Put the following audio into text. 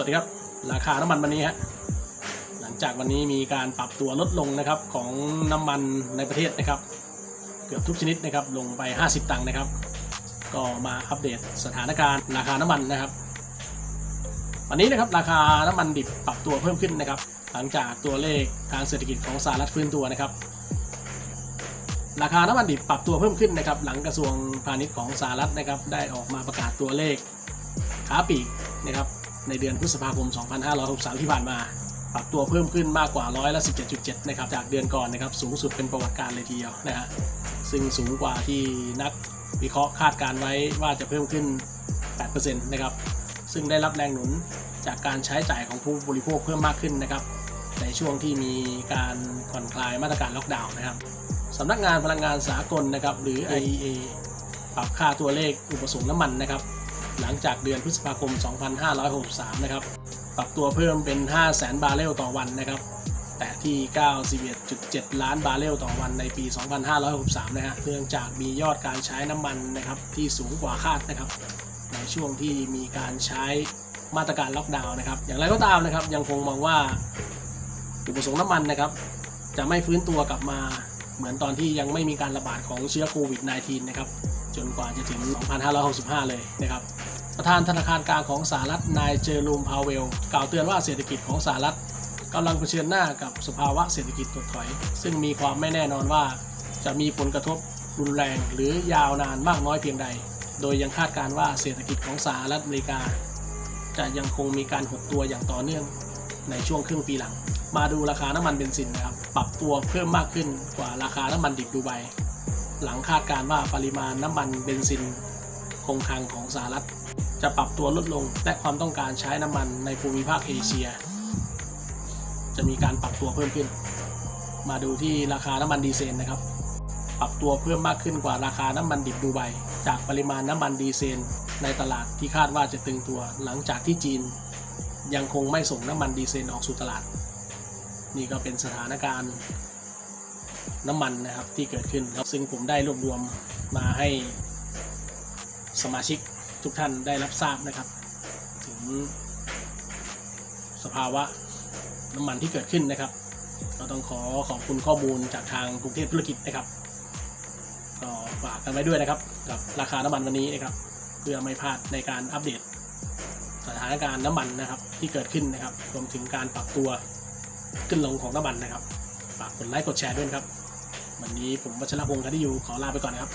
วัสดีครับ ราคาน้ำมันวันนี้ฮะหลังจากวันนี้มีการปรับตัวลดลงนะครับของน้ำมันในประเทศนะครับ เกือบทุกชนิดนะครับลงไป 50 ตังค์นะครับ ก็มาอัปเดตสถานการณ์ราคาน้ำมันนะครับ วันนี้นะครับราคาน้ำมันดิบปรับตัวเพิ่มขึ้นนะครับ หลังจากตัวเลขทางเศรษฐกิจของสหรัฐฟื้นตัวนะครับ ราคาน้ำมันดิบปรับตัวเพิ่มขึ้นนะครับ หลังกระทรวงพาณิชย์ของสหรัฐนะครับได้ออกมาประกาศตัวเลขค้าปลีกนะครับ ในเดือนพฤษภาคม 2563 ที่ผ่านมา ปรับตัวเพิ่มขึ้นมากกว่าร้อยละ 17.7 นะครับ จากเดือนก่อนนะครับ สูงสุดเป็นประวัติการเลยทีเดียวนะฮะ ซึ่งสูงกว่าที่นักวิเคราะห์คาดการไว้ว่าจะเพิ่มขึ้น 8%นะครับ ซึ่งได้รับแรงหนุนจากการใช้จ่ายของผู้บริโภคเพิ่มมากขึ้นนะครับ ในช่วงที่มีการผ่อนคลายมาตรการล็อกดาวน์นะครับสำนักงานพลังงานสากลนะครับ หรือ IEA ปรับค่าตัวเลขอุปสงค์น้ำมันนะครับ หลังจากเดือนพฤษภาคม 2563 นะครับ ปรับตัวเพิ่มเป็น 500,000 บาร์เรลต่อวันนะครับ แต่ที่ 91.7 ล้านบาร์เรลต่อวันในปี 2563 นะฮะ เนื่องจากมียอดการใช้น้ำมันนะครับที่สูงกว่าคาดนะครับ ในช่วงที่มีการใช้มาตรการล็อกดาวน์นะครับ อย่างไรก็ตามนะครับ ยังคงมองว่าอุปสงค์น้ำมันนะครับ จะไม่ฟื้นตัวกลับมาเหมือนตอนที่ยังไม่มีการระบาดของเชื้อโควิด -19 นะครับ จนกว่าจะถึง 2565 เลยนะครับ ประธานธนาคารกลางของสหรัฐนายเจอรูมพาวเวล กล่าวเตือนว่าเศรษฐกิจของสหรัฐกำลังเผชิญหน้ากับสภาวะเศรษฐกิจถดถอย ซึ่งมีความไม่แน่นอนว่าจะมีผลกระทบรุนแรงหรือยาวนานมากน้อยเพียงใด โดยยังคาดการณ์ว่าเศรษฐกิจของสหรัฐอเมริกา จะยังคงมีการหดตัวอย่างต่อเนื่องในช่วงครึ่งปีหลัง มาดูราคาน้ำมันเบนซินนะครับ ปรับตัวเพิ่มมากขึ้นกว่าราคาน้ำมันดิบดูไบ หลังคาดการว่าปริมาณน้ำมันเบนซิน คงคลังของสหรัฐ จะปรับตัวลดลงและความต้องการใช้น้ำมันในภูมิภาคเอเชีย จะมีการปรับตัวเพิ่มขึ้น มาดูที่ราคาน้ำมันดีเซลนะครับ ปรับตัวเพิ่มมากขึ้นกว่าราคาน้ำมันดิบดูไบจากปริมาณน้ำมันดีเซลในตลาดที่คาดว่าจะตึงตัวหลังจากที่จีน ยังคงไม่ส่งน้ำมันดีเซลออกสู่ตลาด นี่ก็เป็นสถานการณ์ น้ำมันนะครับที่เกิดขึ้นครับซึ่งผมได้รวบรวมมาให้สมาชิกทุกท่านได้รับทราบนะครับ ถึงสภาวะน้ำมันที่เกิดขึ้นนะครับ เราต้องขอขอบคุณข้อมูลจากทางกรุงเทพธุรกิจนะครับก็ฝากกันไว้ด้วยนะครับ กับราคาน้ำมันวันนี้นะครับ เพื่อไม่พลาดในการอัปเดต สถานการณ์น้ำมันนะครับที่เกิดขึ้นนะครับรวมถึงการปรับตัวขึ้นลงของน้ำมันนะครับ ฝากกดไลค์กดแชร์ด้วยครับ วันนี้ผมวัชรพงศ์คดีอยู่ขอลาไปก่อนนะครับ